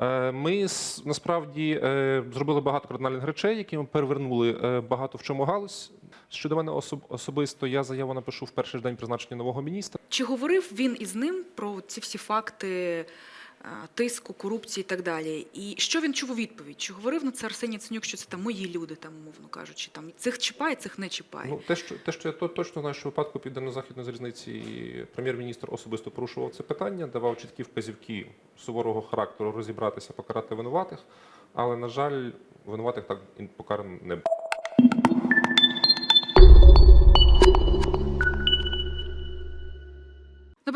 Е, Ми насправді е, зробили багато кардинальних речей, які ми перевернули е, багато в чому галузь. Щодо мене особ- особисто, я заяву напишу в перший день призначення нового міністра. Чи говорив він із ним про ці всі факти тиску, корупції і так далі? І що він чув у відповідь? Чи говорив на це Арсеній Яценюк, що це там мої люди, там, умовно кажучи, там цих чіпає, цих не чіпає? Ну, те, що, те, що я то- точно знаю, що в випадку південно-західної залізниці прем'єр-міністр особисто порушував це питання, давав чіткі вказівки суворого характеру розібратися, покарати винуватих. Але, на жаль, винуватих так покарано не було.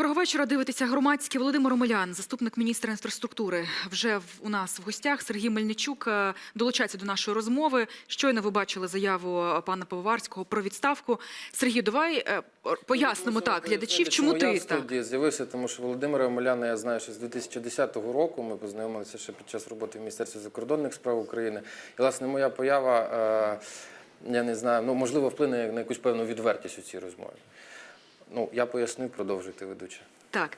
Доброго вечора. Дивитеся громадський Володимир Омелян, заступник міністра інфраструктури. Вже у нас в гостях Сергій Мельничук е, долучається до нашої розмови. Щойно ви бачили заяву е, пана Пивоварського про відставку. Сергій, давай е, пояснимо Дуже так глядачів, чому ти студії з'явився, тому що Володимира Омеляна я знаю, що з 2010 року ми познайомилися ще під час роботи в Міністерстві закордонних справ України. І, власне, моя поява, я не знаю, ну, можливо, вплине на якусь певну відвертість у цій розмові. Ну, я поясню, продовжуйте, ведуча. Так.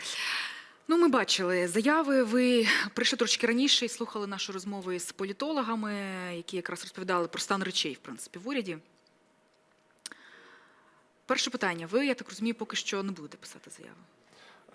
Ну, ми бачили заяви. Ви прийшли трошки раніше і слухали нашу розмову із політологами, які якраз розповідали про стан речей, в принципі, в уряді. Перше питання. Ви, я так розумію, поки що не будете писати заяву.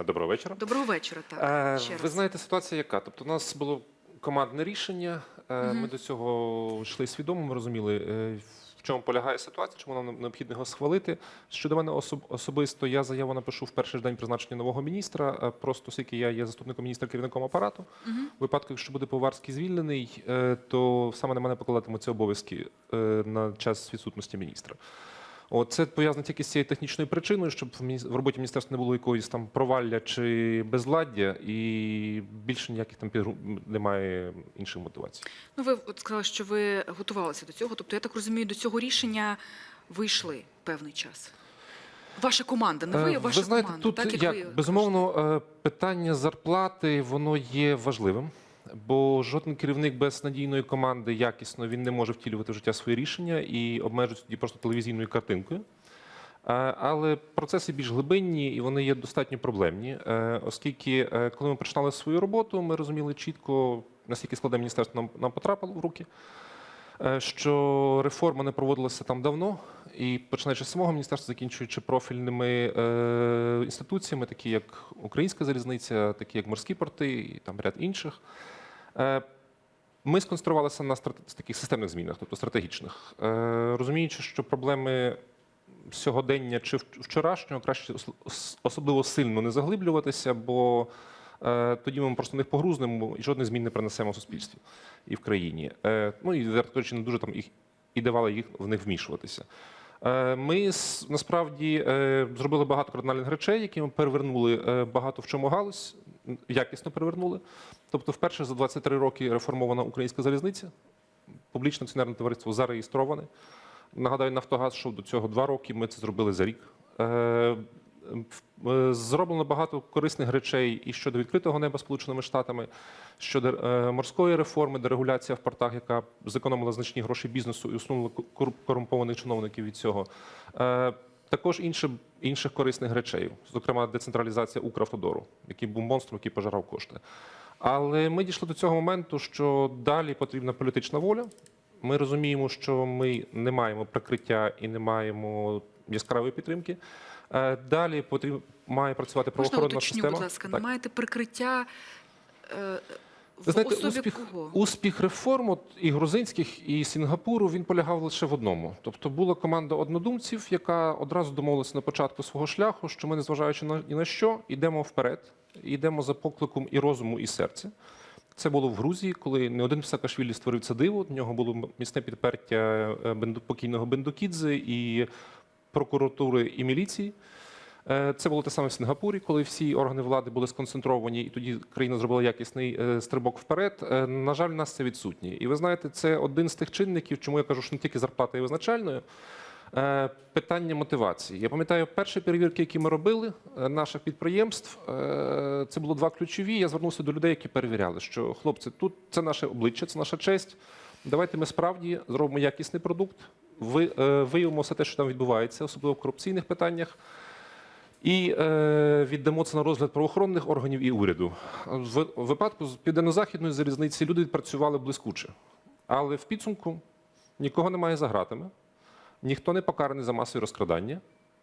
Доброго вечора. Доброго вечора. Так, Е, ще Ви раз. знаєте, ситуація яка? Тобто, у нас було командне рішення. е, Ми до цього йшли свідомо. Ми розуміли, е, в чому полягає ситуація, чому нам необхідно його схвалити. Щодо мене особ- особисто, я заяву напишу в перший день призначення нового міністра. е, Просто оскільки я є заступником міністра керівником апарату. Угу. В випадку, якщо буде Поварський звільнений, е, то саме на мене покладатимуться обов'язки е, на час відсутності міністра. От це пов'язано тільки з цією технічною причиною, щоб в роботі міністерства не було якоїсь там провалля чи безладдя, і більше ніяких там підгру- немає інших мотивацій. Ну, ви от сказали, що ви готувалися до цього. Тобто, я так розумію, до цього рішення ви йшли певний час. Ваша команда, не ви, Е, а ваша ви знаєте, команда. тут так, як, як, ви безумовно е, питання зарплати воно є важливим, бо жоден керівник без надійної команди якісно він не може втілювати в життя свої рішення і обмежується тоді просто телевізійною картинкою. Е, Але процеси більш глибинні і вони є достатньо проблемні, е, оскільки е, коли ми починали свою роботу, ми розуміли чітко, наскільки складне міністерство нам потрапило в руки. Е, Що реформа не проводилася там давно, і починаючи з самого міністерства, закінчуючи профільними е, інституціями, такі як Українська залізниця, такі як морські порти, і там ряд інших. Е, ми сконцентрувалися на таких системних змінах, тобто стратегічних, е, розуміючи, що проблеми сьогодення чи вч- вчорашнього краще ос- ос- особливо сильно не заглиблюватися, бо тоді ми просто них погрузнемо і жодних змін не принесемо в суспільстві і в країні. Е, ну і кажучи, не дуже там їх і давали їх в них вмішуватися. Е, Ми насправді е, зробили багато кардинальних речей, які ми перевернули е, багато в чому галузь, якісно перевернули. Тобто, вперше за 23 роки реформована українська залізниця, публічне акціонерне товариство зареєстроване. Нагадаю, Нафтогаз йшов до цього два роки. Ми це зробили за рік. Е, Зроблено багато корисних речей і щодо відкритого неба Сполученими Штатами, щодо е, морської реформи, дерегуляція в портах, яка зекономила значні гроші бізнесу і усунула корумпованих чиновників від цього. Е, Також інше, інших корисних речей, зокрема децентралізація Укравтодору, який був монстром, який пожирав кошти. Але ми дійшли до цього моменту, що далі потрібна політична воля. Ми розуміємо, що ми не маємо прикриття і не маємо яскравої підтримки. Е, Далі потрібно має працювати Можна правоохоронна уточню, система. будь ласка, не Так. маєте прикриття е, в знаєте, особі успіх, кого? успіх реформ от, і грузинських, і Сінгапуру він полягав лише в одному. Тобто була команда однодумців, яка одразу домовилася на початку свого шляху, що ми, незважаючи на ні на що, йдемо вперед, йдемо за покликом і розуму, і серця. Це було в Грузії, коли не один Саакашвілі створив це диво. В нього було міцне підперття е, покійного Бендукідзе і прокуратури і міліції. Е, Це було те саме в Сингапурі, коли всі органи влади були сконцентровані, і тоді країна зробила якісний е, стрибок вперед. Е, На жаль, в нас це відсутнє. І ви знаєте, це один з тих чинників, чому я кажу, що не тільки зарплата є визначальною. Питання мотивації. Я пам'ятаю, перші перевірки, які ми робили наших підприємств, це було два ключові. Я звернувся до людей, які перевіряли, що хлопці, тут це наше обличчя, це наша честь. Давайте ми справді зробимо якісний продукт, виявимо все те, що там відбувається, особливо в корупційних питаннях. І е, віддамо це на розгляд правоохоронних органів і уряду. В випадку з південно-західної залізниці люди відпрацювали блискуче, але в підсумку нікого немає за гратами, ніхто не покараний за масові розкрадання,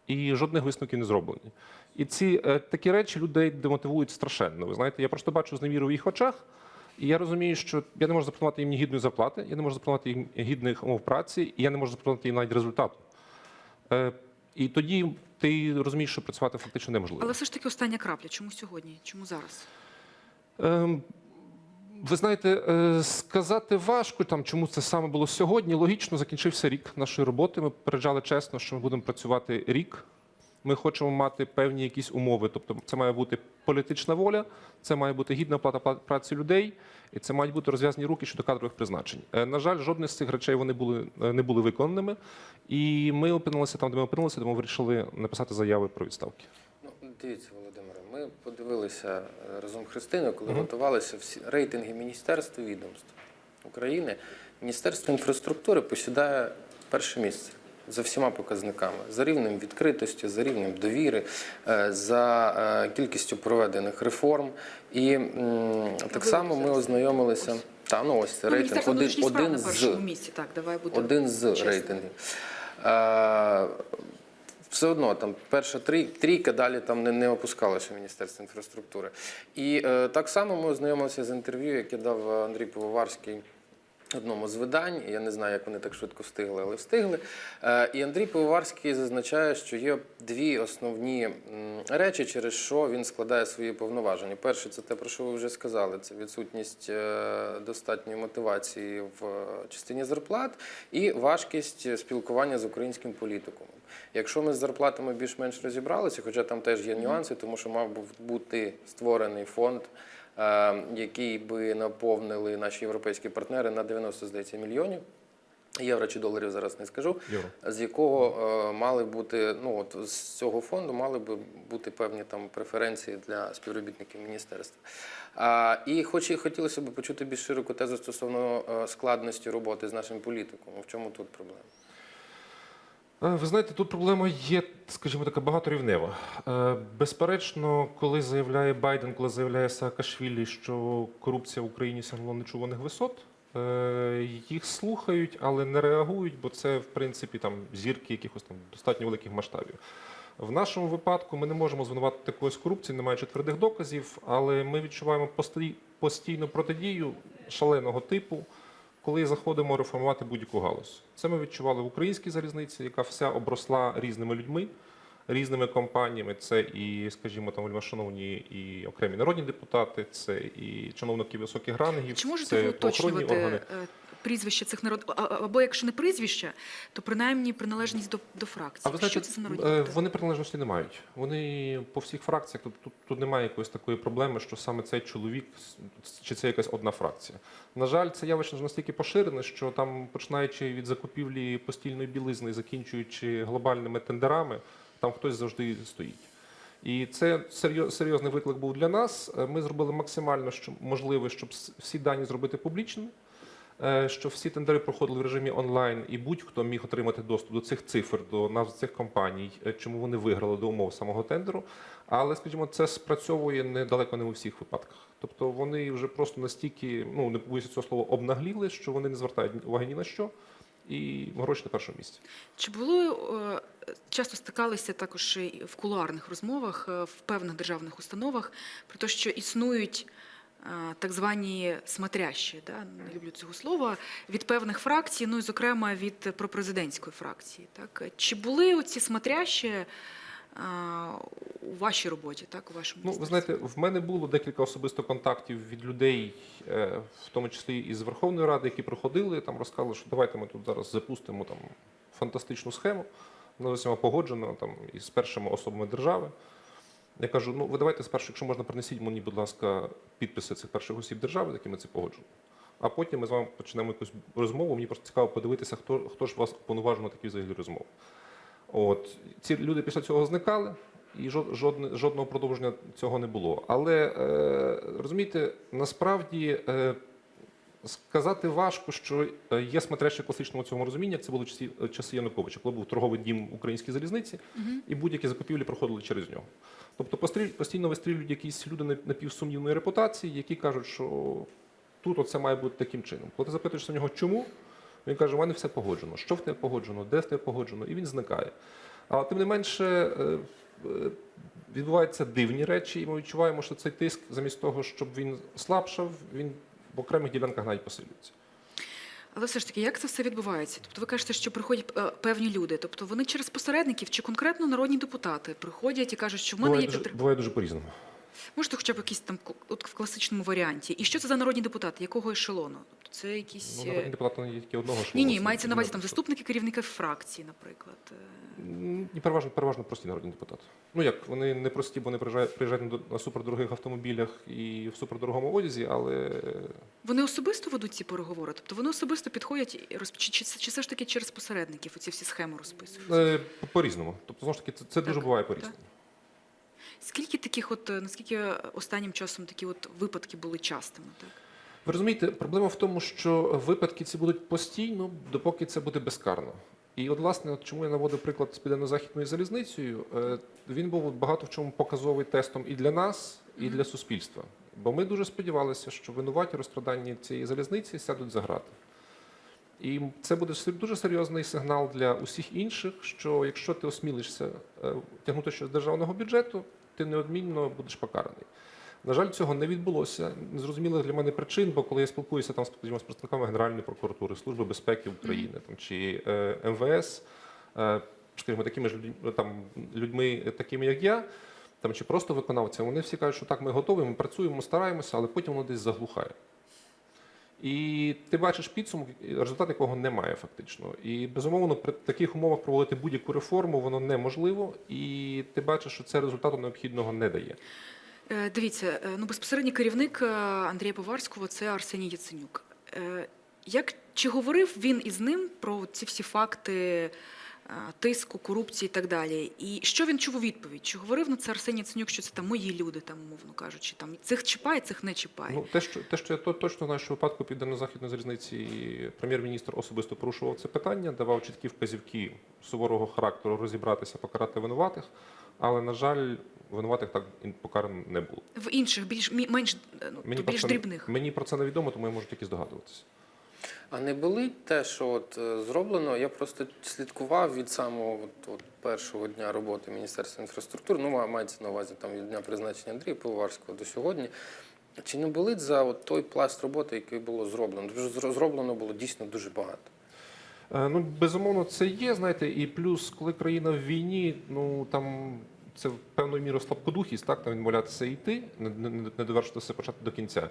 і жодних висновків не зроблені. І ці е, такі речі людей демотивують страшенно. Ви знаєте, я просто бачу зневіру в їх очах. І я розумію, що я не можу запропонувати їм ні гідної зарплати, я не можу запропонувати їм гідних умов праці, і я не можу запропонувати їм навіть результату. Е, і тоді ти розумієш, що працювати фактично неможливо. Але все ж таки остання крапля. Чому сьогодні? Чому зараз? Ем, ви знаєте, е, сказати важко, там, чому це саме було сьогодні. Логічно, закінчився рік нашої роботи. Ми попереджали чесно, що ми будемо працювати рік. Ми хочемо мати певні якісь умови. Тобто, це має бути політична воля, це має бути гідна оплата пла- праці людей, і це мають бути розв'язані руки щодо кадрових призначень. Е, На жаль, жодне з цих речей вони були е, не були виконаними. І ми опинилися там, де ми опинилися, ми вирішили написати заяви про відставки. Ну, дивіться, Володимире, ми подивилися е, разом з Христиною, коли готувалися всі рейтинги міністерств і відомств України. Міністерство інфраструктури посідає перше місце за всіма показниками: за рівнем відкритості, за рівнем довіри, е, за е, кількістю проведених реформ. І так само ми ознайомилися. Та ну ось це Ну, рейтинг Міністерство один, один з місці. Так, давай будемо один з чесними. рейтингів. Е, все одно там перша трій, трійка далі там не, не опускалося Міністерство інфраструктури. І е, так само ми ознайомилися з інтерв'ю, яке дав Андрій Пивоварський. Одному з видань, я не знаю, як вони так швидко встигли, але встигли. Е, І Андрій Пивоварський зазначає, що є дві основні речі, через що він складає свої повноваження. Перше, це те, про що ви вже сказали, це відсутність е, достатньої мотивації в частині зарплат і важкість спілкування з українським політикумом. Якщо ми з зарплатами більш-менш розібралися, хоча там теж є нюанси, тому що мав бути створений фонд е, який би наповнили наші європейські партнери на 90, здається, мільйонів. Євро чи доларів зараз не скажу, Євро. з якого е, мали бути, ну от з цього фонду мали би бути певні там преференції для співробітників міністерства. А, і хоч і хотілося б почути більш широку тезу стосовно е, складності роботи з нашим політиком. В чому тут проблема? Е, Ви знаєте, тут проблема є, скажімо така, багаторівнева. Е, Безперечно, коли заявляє Байден, коли заявляє Саакашвілі, що корупція в Україні сягнула нечуваних висот, е, їх слухають, але не реагують, бо це, в принципі, там зірки якихось там достатньо великих масштабів. В нашому випадку ми не можемо звинуватити когось корупції, не маючи твердих доказів, але ми відчуваємо постій- постійну протидію шаленого типу коли заходимо реформувати будь-яку галузь. Це ми відчували в українській залізниці, яка вся обросла різними людьми, різними компаніями. Це і, скажімо, там шановні і окремі народні депутати, це і чиновники високих рангів, Чи можете це ви уточнювати органи. Прізвище цих народ... або якщо не прізвище, то принаймні приналежність до, до фракції. А ви знаєте, що це за народні е, депутати? вони приналежності не мають. Вони по всіх фракціях тут, тут, тут немає якоїсь такої проблеми, що саме цей чоловік чи це якась одна фракція. На жаль, це явище ж настільки поширене, що там, починаючи від закупівлі постільної білизни, закінчуючи глобальними тендерами, там хтось завжди стоїть. І це серйозний виклик був для нас. Е, Ми зробили максимально що можливе, щоб всі дані зробити публічними. Е, Що всі тендери проходили в режимі онлайн, і будь-хто міг отримати доступ до цих цифр, до назв цих компаній, е, чому вони виграли до умов самого тендеру. Але, скажімо, це спрацьовує недалеко не у всіх випадках. Тобто вони вже просто настільки, ну не побоюся цього слова, обнагліли, що вони не звертають уваги ні на що, і гроші на першому місці. Чи були е, часто стикалися також в кулуарних розмовах в певних державних установах про те, що існують так звані смотрящі, да? не люблю цього слова, від певних фракцій, ну і зокрема від пропрезидентської фракції. Так? Чи були оці смотрящі у вашій роботі, так, у вашому Ну, ви знаєте, в мене було декілька особисто контактів від людей, е, в тому числі із Верховної Ради, які проходили, там розказали, що давайте ми тут зараз запустимо там фантастичну схему, вона з усіма погоджена там із першими особами держави. Я кажу: ну ви давайте спершу, якщо можна, принесіть мені, будь ласка, підписи цих перших осіб держави, з якими це погоджено. А потім ми з вами почнемо якусь розмову. Мені просто цікаво подивитися, хто, хто ж вас уповноважив на такі взагалі розмови. От ці люди після цього зникали, і жодне, жодного продовження цього не було. Але е, розумієте, насправді е, Сказати важко, що е, є смотряще в класичному цьому розумінні, як це було часи, часи Януковича, коли був торговий дім українській залізниці, і будь-які закупівлі проходили через нього. Тобто постійно вистрілюють якісь люди напівсумнівної репутації, які кажуть, що тут оце має бути таким чином. Коли ти запитуєшся в нього, чому, він каже, у мене все погоджено. Що в тебе погоджено, де в тебе погоджено, і він зникає. Але тим не менше е, е, відбуваються дивні речі, і ми відчуваємо, що цей тиск, замість того, щоб він слабшав, він в окремих ділянках навіть посилюється. Але все ж таки, як це все відбувається? Тобто, ви кажете, що приходять е, певні люди. Тобто вони через посередників чи конкретно народні депутати приходять і кажуть, що в мене Буває є дуже, підтримка. буває дуже по-різному. Можете хоча б якийсь там от в класичному варіанті. І що це за народні депутати? Якого ешелону? Тобто це якісь. Ну, е, народні депутати не є тільки одного ж Ні, ні, мається на увазі там заступники керівника фракції, наприклад. Е, І переважно, переважно прості народні депутати. Ну як, вони не прості, бо вони приїжджають, приїжджають на, супердорогих автомобілях і в супердорогому одязі, але Вони особисто ведуть ці переговори? Тобто вони особисто підходять і розп... чи, чи, чи все ж таки через посередників оці всі схеми розписують? е, по- по-різному. Тобто, знову ж таки, це, це дуже буває по-різному. Скільки таких, от е, наскільки останнім часом такі от випадки були частими? Так? Ви розумієте, проблема в тому, що випадки ці будуть постійно, допоки це буде безкарно. І от, власне, от чому я наводив приклад з південно-західною залізницею, е, він був багато в чому показовий тестом і для нас, і для суспільства. Бо ми дуже сподівалися, що винуваті розкраданні цієї залізниці сядуть за грати. І це буде дуже серйозний сигнал для усіх інших, що якщо ти осмілишся е, тягнути щось з державного бюджету, ти неодмінно будеш покараний. На жаль, цього не відбулося. Незрозумілих для мене причин, бо коли я спілкуюся там, скажімо, з представниками Генеральної прокуратури, Служби безпеки України там, чи е, МВС, е, скажімо, такими ж людь- там, людьми, такими як я, там, чи просто виконавцями, вони всі кажуть, що так, ми готові, ми працюємо, стараємося, але потім воно десь заглухає. І ти бачиш підсумок, результат якого немає фактично. І безумовно, при таких умовах проводити будь-яку реформу воно неможливо, і ти бачиш, що це результату необхідного не дає. Е, Дивіться, е, ну безпосередній керівник е, Андрія Поварського це Арсеній Яценюк. Як чи говорив він із ним про ці всі факти тиску, корупції і так далі? І що він чув у відповідь? Чи говорив на це Арсеній Яценюк, що це там мої люди, там умовно кажучи, там цих чіпає, цих не чіпає? Ну, те, що, те, що я то- точно знаю, що в випадку південно-західної залізниці прем'єр-міністр особисто порушував це питання, давав чіткі вказівки суворого характеру розібратися, покарати винуватих, але, на жаль, винуватих так покарано не було. В інших більш менш е, ну, Мені, більш це, дрібних. мені про це невідомо, тому я можу тільки здогадуватися. А не були те, що от е, зроблено? Я просто слідкував від самого от, от першого дня роботи Міністерства інфраструктури. Ну, ма- мається на увазі там від дня призначення Андрія Пивоварського до сьогодні. Чи не болить за от той пласт роботи, який було зроблено? Зроблено було дійсно дуже багато. Е, Ну, безумовно, це є, знаєте, і плюс, коли країна в війні, ну там це певною мірою слабкодухість, так там відмовлятися йти, не, не, довершити все почати до кінця.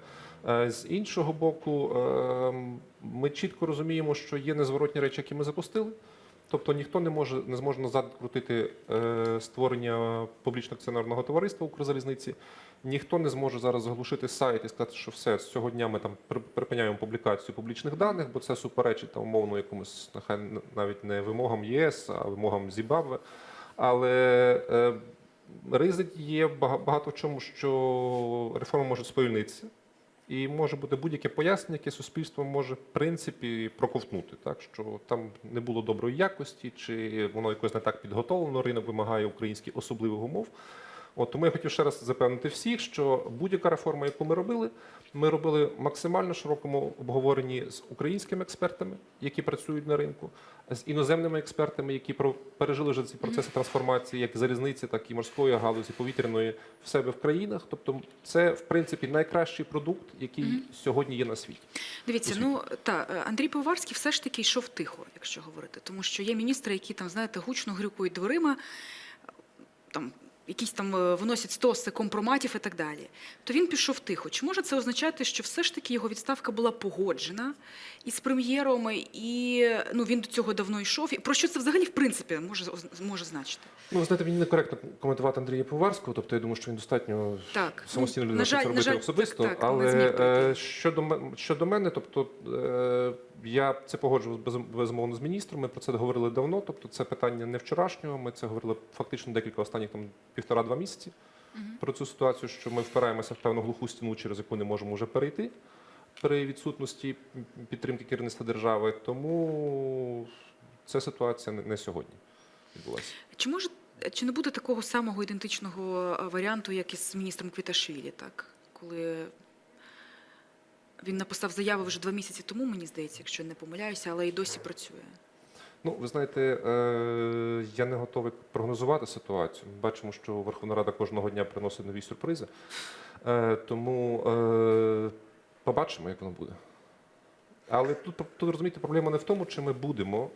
Е, З іншого боку, ем, ми чітко розуміємо, що є незворотні речі, які ми запустили. Тобто ніхто не може не зможе назад крутити е, створення публічно акціонерного товариства Укрзалізниці. Ніхто не зможе зараз заглушити сайт і сказати, що все з цього дня ми там при- припиняємо публікацію публічних даних, бо це суперечить там умовно якомусь нехай навіть не вимогам ЄС, а вимогам Зімбабве. Але е, ризик є бага- багато в чому, що реформа може сповільнитися. І може бути будь-яке пояснення, яке суспільство може в принципі проковтнути, так що там не було доброї якості, чи воно якось не так підготовлено. Ринок вимагає українських особливих умов. От тому я хотів ще раз запевнити всіх, що будь-яка реформа, яку ми робили, ми робили максимально широкому обговоренні з українськими експертами, які працюють на ринку, з іноземними експертами, які пережили вже ці процеси трансформації, як залізниці, так і морської галузі, повітряної в себе в країнах. Тобто, це в принципі найкращий продукт, який сьогодні є на світі. Дивіться, у ну та е, Андрій Поварський все ж таки йшов тихо, якщо говорити, тому що є міністри, які там, знаєте, гучно грюкують дверима, там якісь там е, виносять стоси компроматів і так далі. То він пішов тихо. Чи може це означати, що все ж таки його відставка була погоджена із прем'єром, і ну він до цього давно йшов? І про що це взагалі в принципі може може значити? Ну, знаєте, мені некоректно коментувати Андрія Поварського, тобто я думаю, що він достатньо Так самостійно ну, людина на це робити жаль, особисто. так, так, але е, щодо щодо мене, тобто е, я це погоджував без- безумовно з міністром. Ми про це говорили давно. Тобто, це питання не вчорашнього. Ми це говорили фактично декілька останніх там півтора-два місяці про цю ситуацію, що ми впираємося в певну глуху стіну, через яку не можемо вже перейти. при відсутності підтримки керівництва держави. Тому ця ситуація не- не сьогодні відбулася. Чи може чи не буде такого самого ідентичного е, варіанту, як із міністром Квіташвілі, так? Коли він написав заяву вже два місяці тому, мені здається, якщо не помиляюся, але і досі працює. Ну, ви знаєте, е, я не готовий прогнозувати ситуацію. Ми бачимо, що Верховна Рада кожного дня приносить нові сюрпризи. Е, Тому е, побачимо, як воно буде. Але тут, тут розумієте, проблема не в тому, чи ми будемо.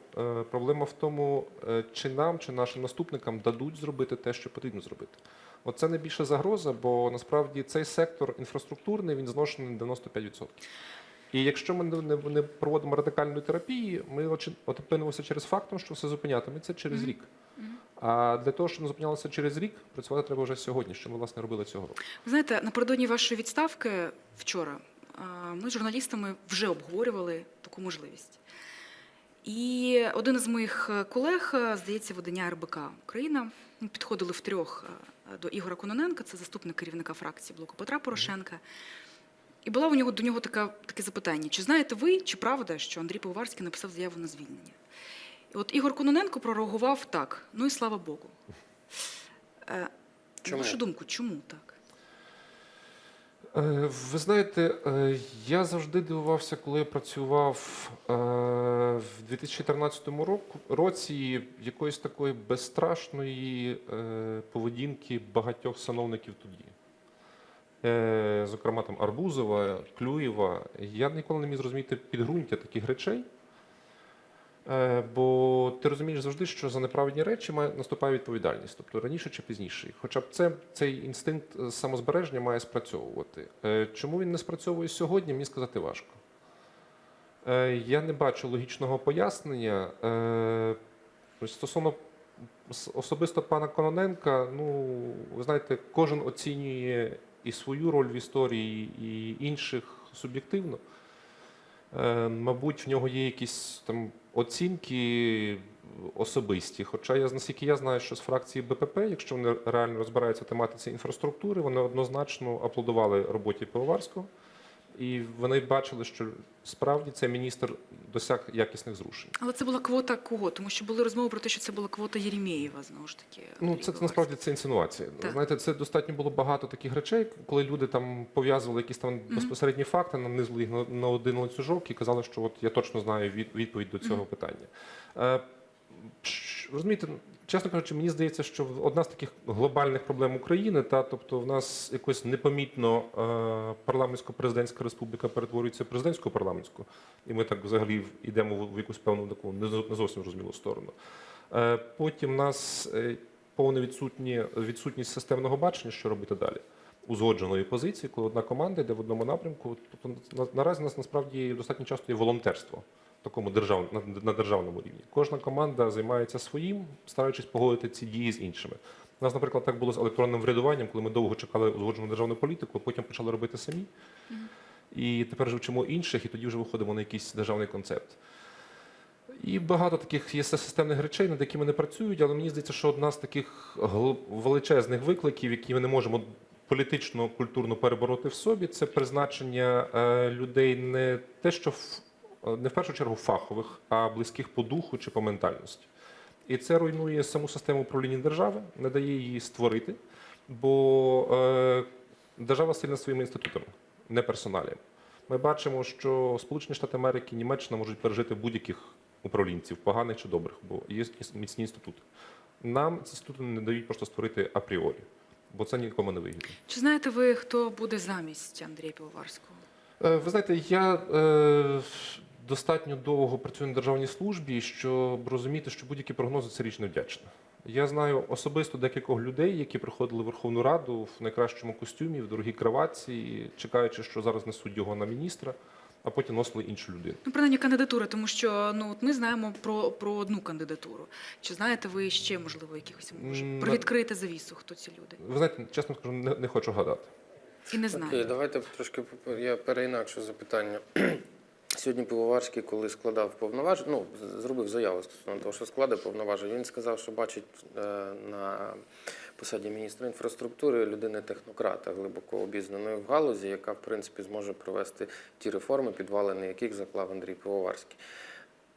Проблема в тому, чи нам, чи нашим наступникам дадуть зробити те, що потрібно зробити. Оце найбільша загроза, бо насправді цей сектор інфраструктурний він зношений на 95%. І якщо ми не, не, проводимо радикальної терапії, ми очі- опинимося через фактом, що все зупинятиметься через рік. А для того, щоб не зупинялося через рік, працювати треба вже сьогодні, що ми власне робили цього року. Ви знаєте, напередодні вашої відставки вчора ми з журналістами вже обговорювали таку можливість. І один із моїх колег, здається, видання РБК Україна. Ми підходили втрьох е, до Ігора Кононенка, це заступник керівника фракції блоку Петра Порошенка. І була у нього до нього така, таке запитання: чи знаєте ви, чи правда, що Андрій Поварський написав заяву на звільнення? І от Ігор Кононенко прореагував так: ну і слава Богу. Чому? На вашу думку, чому так? Е, Ви знаєте, е, я завжди дивувався, коли я працював е, в 2014 році якоїсь такої безстрашної поведінки багатьох сановників тоді. Зокрема, там Арбузова, Клюєва. Я ніколи не міг зрозуміти підґрунтя таких речей. Е, Бо ти розумієш завжди, що за неправильні речі наступає відповідальність, тобто раніше чи пізніше. Хоча б це цей інстинкт е, самозбереження має спрацьовувати. Е, Чому він не спрацьовує сьогодні, мені сказати важко. Я не бачу логічного пояснення. Стосовно особисто пана Кононенка, ну ви знаєте, кожен оцінює і свою роль в історії, і інших суб'єктивно. Мабуть, в нього є якісь там оцінки особисті. Хоча я наскільки я знаю, що з фракції БПП, якщо вони реально розбираються в тематиці інфраструктури, вони однозначно аплодували роботі Пивоварського. І вони бачили, що справді цей міністр досяг якісних зрушень. Але це була квота кого? Тому що були розмови про те, що це була квота Єрімєєва, знову ж таки. Ну, це, насправді це інсинуація. Так. Знаєте, це достатньо було багато таких речей, коли люди там пов'язували якісь там безпосередні факти, нанизили їх на, один ланцюжок і казали, що от я точно знаю від, відповідь до цього питання. Е, розумієте, чесно кажучи, мені здається, що одна з таких глобальних проблем України, та тобто в нас якось непомітно е, парламентсько-президентська республіка перетворюється в президентську парламентську, і ми так взагалі йдемо в, якусь певну таку не зовсім зрозумілу сторону. Е, Потім в нас е, повна відсутні, відсутність системного бачення, що робити далі. Узгодженої позиції, коли одна команда йде в одному напрямку. Тобто наразі у нас насправді достатньо часто є волонтерство такому держав, на, на державному рівні. Кожна команда займається своїм, стараючись погодити ці дії з іншими. У нас, наприклад, так було з електронним врядуванням, коли ми довго чекали узгоджену державну політику, а потім почали робити самі. І тепер вже вчимо інших, і тоді вже виходимо на якийсь державний концепт. І багато таких є системних речей, над якими не працюють, але мені здається, що одна з таких величезних викликів, які ми не можемо політично, культурно перебороти в собі, це призначення е, людей не те, що в- не в першу чергу фахових, а близьких по духу чи по ментальності. І це руйнує саму систему управління держави, не дає її створити, бо е, держава сильна своїми інститутами, не персоналієм. Ми бачимо, що Сполучені Штати Америки, Німеччина можуть пережити будь-яких управлінців, поганих чи добрих, бо є міцні інститути. Нам ці інститути не дають просто створити апріорі, бо це нікому не вигідно. Чи знаєте ви, хто буде замість Андрія Пивоварського? Е, Ви знаєте, я е, достатньо довго працюю на державній службі, щоб розуміти, що будь-які прогнози це річ невдячна. Я знаю особисто декількох людей, які приходили в Верховну Раду в найкращому костюмі, в дорогій краватці, чекаючи, що зараз несуть його на міністра, а потім носили іншу людину. Ну, принаймні кандидатури, тому що ну от ми знаємо про, про одну кандидатуру. Чи знаєте ви ще, можливо, якихось може М, привідкрити завісу, хто ці люди? Ви знаєте, чесно скажу, не, не хочу гадати. І не Окей, знаю. давайте трошки я переінакшу запитання. Сьогодні Пивоварський, коли складав повноваження, ну, зробив заяву стосовно того, що складе повноваження, він сказав, що бачить е, на посаді міністра інфраструктури людини технократа, глибоко обізнаної в галузі, яка, в принципі, зможе провести ті реформи, підвалини яких заклав Андрій Пивоварський.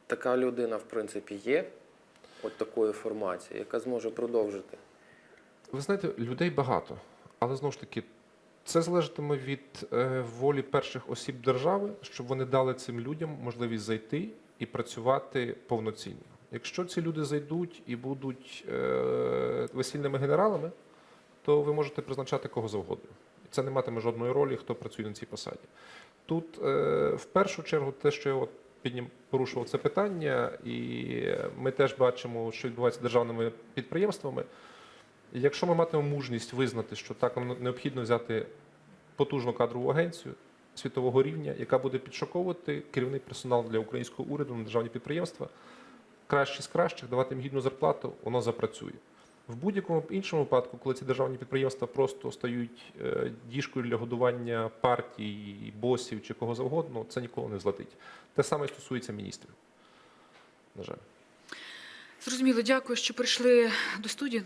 Така людина, в принципі, є, от такої формації, яка зможе продовжити. Ви знаєте, людей багато, але знову ж таки, це залежатиме від е, волі перших осіб держави, щоб вони дали цим людям можливість зайти і працювати повноцінно. Якщо ці люди зайдуть і будуть е, весільними генералами, то ви можете призначати кого завгодно. Це не матиме жодної ролі, хто працює на цій посаді. Тут е, в першу чергу те, що я от порушував це питання, і ми теж бачимо, що відбувається з державними підприємствами. Якщо ми матимемо мужність визнати, що так нам необхідно взяти потужну кадрову агенцію світового рівня, яка буде підшоковувати керівний персонал для українського уряду на державні підприємства, кращі з кращих, давати їм гідну зарплату, воно запрацює. В будь-якому іншому випадку, коли ці державні підприємства просто стають е, діжкою для годування партій, босів чи кого завгодно, це ніколи не златить. Те саме стосується міністрів. На жаль. Зрозуміло, дякую, що прийшли до студії.